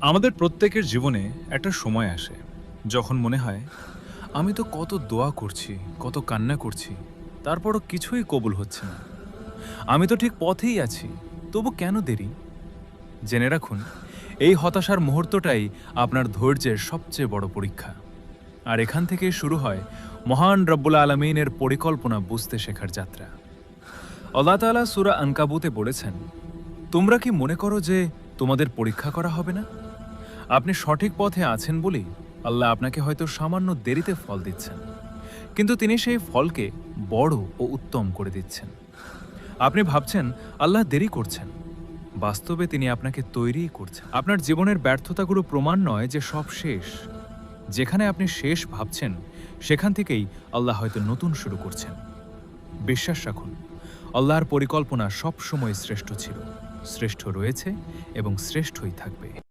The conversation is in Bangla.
আমাদের প্রত্যেকের জীবনে একটা সময় আসে যখন মনে হয়, আমি তো কত দোয়া করছি, কত কান্না করছি, তারপরও কিছুই কবুল হচ্ছে না। আমি তো ঠিক পথেই আছি, তবু কেন দেরি? জেনে রাখুন, এই হতাশার মুহূর্তটাই আপনার ধৈর্যের সবচেয়ে বড় পরীক্ষা। আর এখান থেকে শুরু হয় মহান রব্বুল আলমিনের পরিকল্পনা বুঝতে শেখার যাত্রা। আল্লাহ তাআলা সুরা আঙ্কাবুতে বলেছেন, তোমরা কি মনে করো যে তোমাদের পরীক্ষা করা হবে না? আপনি সঠিক পথে আছেন বলেই আল্লাহ আপনাকে হয়তো সামান্য দেরিতে ফল দিচ্ছেন। কিন্তু তিনি সেই ফলকে বড় ও উত্তম করে দিচ্ছেন। আপনি ভাবছেন, আল্লাহ দেরি করছেন। বাস্তবে তিনি আপনাকে তৈরিই করছেন। আপনার জীবনের ব্যর্থতাগুলো প্রমাণ নয় যে সব শেষ। যেখানে আপনি শেষ ভাবছেন, সেখান থেকেই আল্লাহ হয়তো নতুন শুরু করছেন। বিশ্বাস রাখুন আল্লাহর পরিকল্পনা সবসময় শ্রেষ্ঠ ছিল। শ্রেষ্ঠ রয়েছে এবং শ্রেষ্ঠই থাকবে।